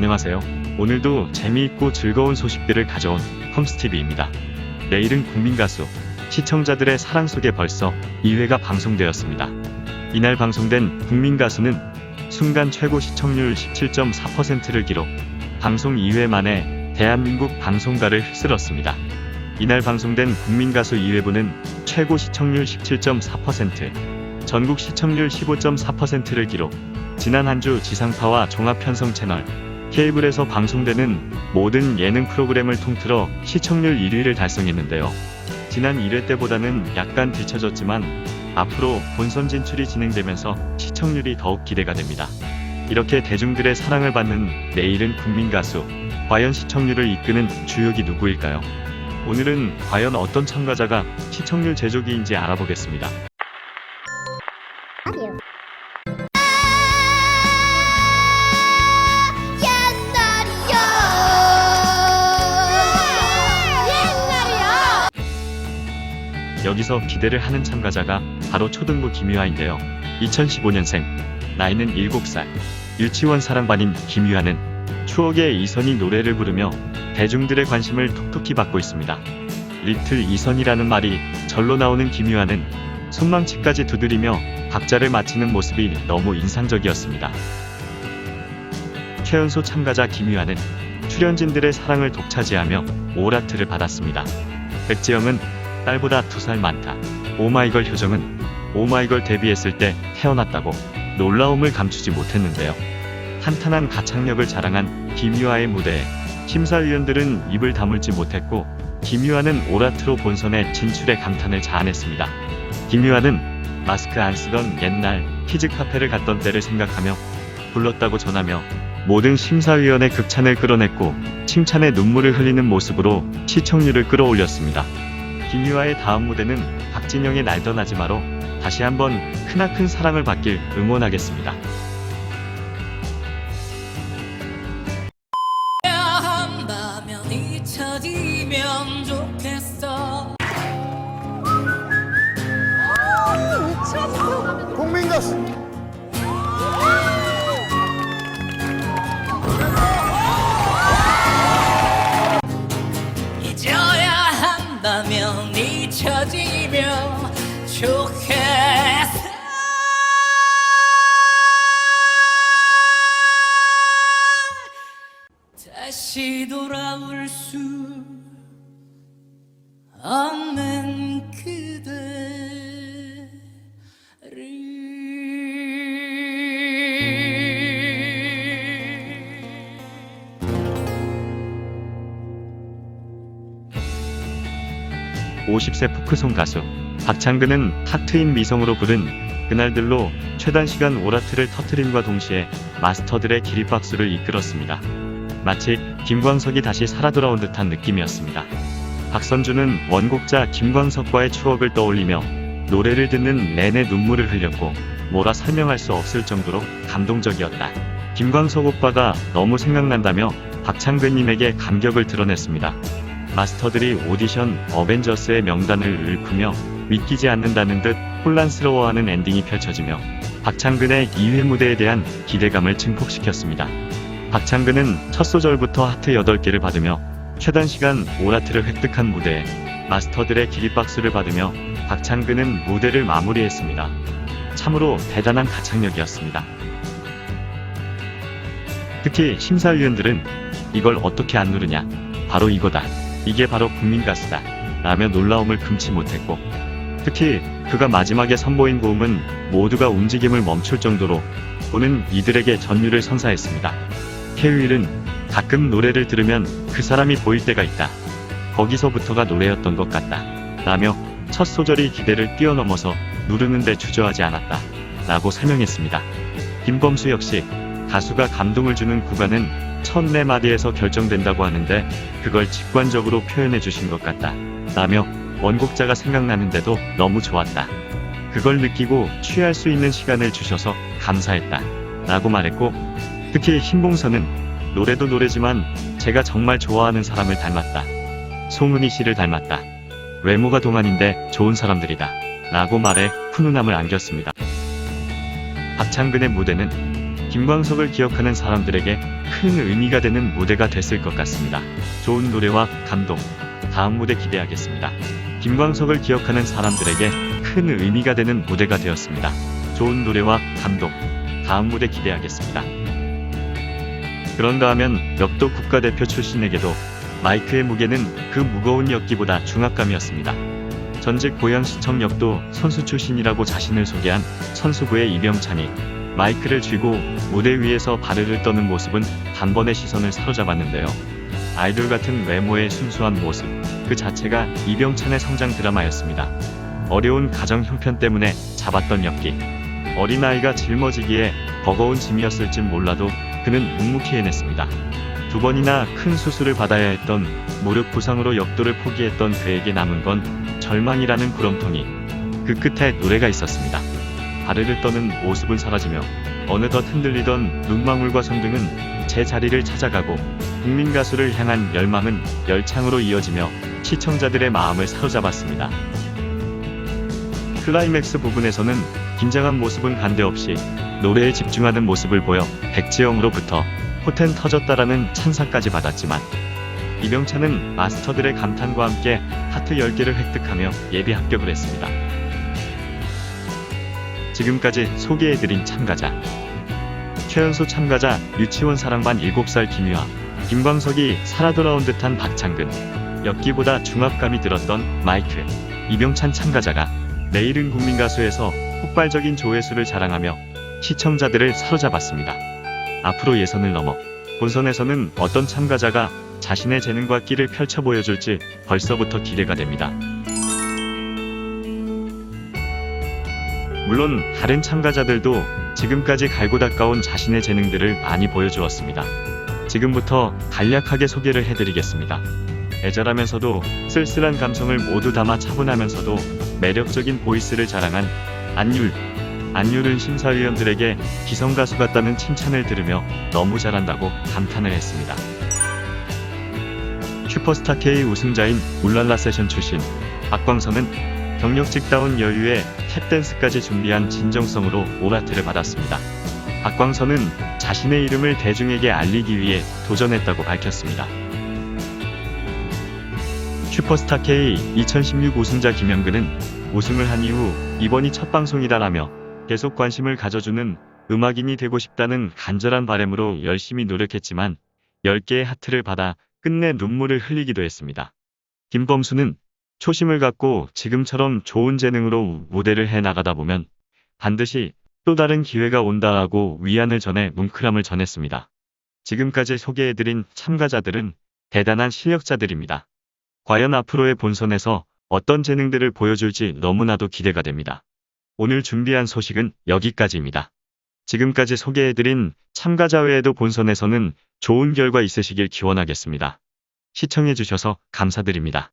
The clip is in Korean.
안녕하세요. 오늘도 재미있고 즐거운 소식들을 가져온 컴스티비입니다. 내일은 국민가수, 시청자들의 사랑 속에 벌써 2회가 방송되었습니다. 이날 방송된 국민가수는 순간 최고 시청률 17.4%를 기록, 방송 2회 만에 대한민국 방송가를 휩쓸었습니다. 이날 방송된 국민가수 2회부는 최고 시청률 17.4%, 전국 시청률 15.4%를 기록, 지난 한 주 지상파와 종합편성 채널, 케이블에서 방송되는 모든 예능 프로그램을 통틀어 시청률 1위를 달성했는데요. 지난 1회 때보다는 약간 뒤처졌지만 앞으로 본선 진출이 진행되면서 시청률이 더욱 기대가 됩니다. 이렇게 대중들의 사랑을 받는 내일은 국민 가수, 과연 시청률을 이끄는 주역이 누구일까요? 오늘은 과연 어떤 참가자가 시청률 제조기인지 알아보겠습니다. 여기서 기대를 하는 참가자가 바로 초등부 김유아인데요. 2015년생, 나이는 7살, 유치원 사랑반인 김유아는 추억의 이선희 노래를 부르며 대중들의 관심을 톡톡히 받고 있습니다. 리틀 이선이라는 말이 절로 나오는 김유아는 손망치까지 두드리며 박자를 맞추는 모습이 너무 인상적이었습니다. 최연소 참가자 김유아는 출연진들의 사랑을 독차지하며 오라트를 받았습니다. 백지영은 딸보다 두 살 많다. 오마이걸 효정은 오마이걸 데뷔했을 때 태어났다고 놀라움을 감추지 못했는데요. 탄탄한 가창력을 자랑한 김유아의 무대에 심사위원들은 입을 다물지 못했고 김유아는 오라트로 본선에 진출에 감탄을 자아냈습니다. 김유아는 마스크 안 쓰던 옛날 키즈 카페를 갔던 때를 생각하며 불렀다고 전하며 모든 심사위원의 극찬을 끌어냈고 칭찬에 눈물을 흘리는 모습으로 시청률을 끌어올렸습니다. 김유아의 다음 무대는 박진영의 날던 하지마로 다시 한번 크나큰 사랑을 받길 응원하겠습니다. 국민 가수 잊혀지면 좋겠어. 다시 돌아올 수 50세 포크송 가수 박창근은 하트인 미성으로 부른 그날들로 최단 시간 오라트를 터트림과 동시에 마스터들의 기립박수를 이끌었습니다. 마치 김광석이 다시 살아 돌아온 듯한 느낌이었습니다. 박선주는 원곡자 김광석과의 추억을 떠올리며 노래를 듣는 내내 눈물을 흘렸고 뭐라 설명할 수 없을 정도로 감동적이었다. 김광석 오빠가 너무 생각난다며 박창근님에게 감격을 드러냈습니다. 마스터들이 오디션 어벤져스의 명단을 읊으며 믿기지 않는다는 듯 혼란스러워하는 엔딩이 펼쳐지며 박창근의 2회 무대에 대한 기대감을 증폭시켰습니다. 박창근은 첫 소절부터 하트 8개를 받으며 최단 시간 오라트를 획득한 무대에 마스터들의 기립박수를 받으며 박창근은 무대를 마무리했습니다. 참으로 대단한 가창력이었습니다. 특히 심사위원들은 이걸 어떻게 안 누르냐? 바로 이거다. 이게 바로 국민가수다. 라며 놀라움을 금치 못했고, 특히 그가 마지막에 선보인 고음은 모두가 움직임을 멈출 정도로 보는 이들에게 전율을 선사했습니다. 케윌은 가끔 노래를 들으면 그 사람이 보일 때가 있다. 거기서부터가 노래였던 것 같다. 라며 첫 소절이 기대를 뛰어넘어서 누르는데 주저하지 않았다. 라고 설명했습니다. 김범수 역시 가수가 감동을 주는 구간은 첫네 마디에서 결정된다고 하는데 그걸 직관적으로 표현해 주신 것 같다. 라며 원곡자가 생각나는데도 너무 좋았다. 그걸 느끼고 취할 수 있는 시간을 주셔서 감사했다. 라고 말했고 특히 신봉선은 노래도 노래지만 제가 정말 좋아하는 사람을 닮았다. 송은희 씨를 닮았다. 외모가 동안인데 좋은 사람들이다. 라고 말해 훈훈함을 안겼습니다. 박창근의 무대는 김광석을 기억하는 사람들에게 큰 의미가 되는 무대가 됐을 것 같습니다. 좋은 노래와 감동, 다음 무대 기대하겠습니다. 김광석을 기억하는 사람들에게 큰 의미가 되는 무대가 되었습니다. 좋은 노래와 감동, 다음 무대 기대하겠습니다. 그런가 하면 역도 국가대표 출신에게도 마이크의 무게는 그 무거운 역기보다 중압감이었습니다. 전직 고양시청 역도 선수 출신이라고 자신을 소개한 선수부의 이병찬이 마이크를 쥐고 무대 위에서 바르르 떠는 모습은 단번에 시선을 사로잡았는데요. 아이돌 같은 외모의 순수한 모습, 그 자체가 이병찬의 성장 드라마였습니다. 어려운 가정 형편 때문에 잡았던 엽기. 어린아이가 짊어지기에 버거운 짐이었을진 몰라도 그는 묵묵히 해냈습니다. 두 번이나 큰 수술을 받아야 했던 무릎 부상으로 역도를 포기했던 그에게 남은 건 절망이라는 구렁텅이. 그 끝에 노래가 있었습니다. 바르르 떠는 모습은 사라지며 어느덧 흔들리던 눈망울과 손등은 제 자리를 찾아가고 국민 가수를 향한 열망은 열창으로 이어지며 시청자들의 마음을 사로잡았습니다. 클라이맥스 부분에서는 긴장한 모습은 간데없이 노래에 집중하는 모습을 보여 백지영으로부터 포텐 터졌다라는 찬사까지 받았지만 이병찬은 마스터들의 감탄과 함께 하트 10개를 획득하며 예비 합격을 했습니다. 지금까지 소개해드린 참가자 최연소 참가자 유치원 사랑반 7살 김유아 김광석이 살아 돌아온 듯한 박창근 엽기보다 중압감이 들었던 마이크 이병찬 참가자가 내일은 국민가수에서 폭발적인 조회수를 자랑하며 시청자들을 사로잡았습니다. 앞으로 예선을 넘어 본선에서는 어떤 참가자가 자신의 재능과 끼를 펼쳐 보여줄지 벌써부터 기대가 됩니다. 물론 다른 참가자들도 지금까지 갈고 닦아온 자신의 재능들을 많이 보여주었습니다. 지금부터 간략하게 소개를 해드리겠습니다. 애절하면서도 쓸쓸한 감성을 모두 담아 차분하면서도 매력적인 보이스를 자랑한 안율. 안율은 심사위원들에게 기성가수 같다는 칭찬을 들으며 너무 잘한다고 감탄을 했습니다. 슈퍼스타 K 우승자인 울랄라 세션 출신 박광선은 경력직다운 여유에 탭댄스까지 준비한 진정성으로 오라트를 받았습니다. 박광선은 자신의 이름을 대중에게 알리기 위해 도전했다고 밝혔습니다. 슈퍼스타 K 2016 우승자 김영근은 우승을 한 이후 이번이 첫 방송이다라며 계속 관심을 가져주는 음악인이 되고 싶다는 간절한 바람으로 열심히 노력했지만 10개의 하트를 받아 끝내 눈물을 흘리기도 했습니다. 김범수는 초심을 갖고 지금처럼 좋은 재능으로 무대를 해 나가다 보면 반드시 또 다른 기회가 온다라고 위안을 전해 뭉클함을 전했습니다. 지금까지 소개해드린 참가자들은 대단한 실력자들입니다. 과연 앞으로의 본선에서 어떤 재능들을 보여줄지 너무나도 기대가 됩니다. 오늘 준비한 소식은 여기까지입니다. 지금까지 소개해드린 참가자 외에도 본선에서는 좋은 결과 있으시길 기원하겠습니다. 시청해주셔서 감사드립니다.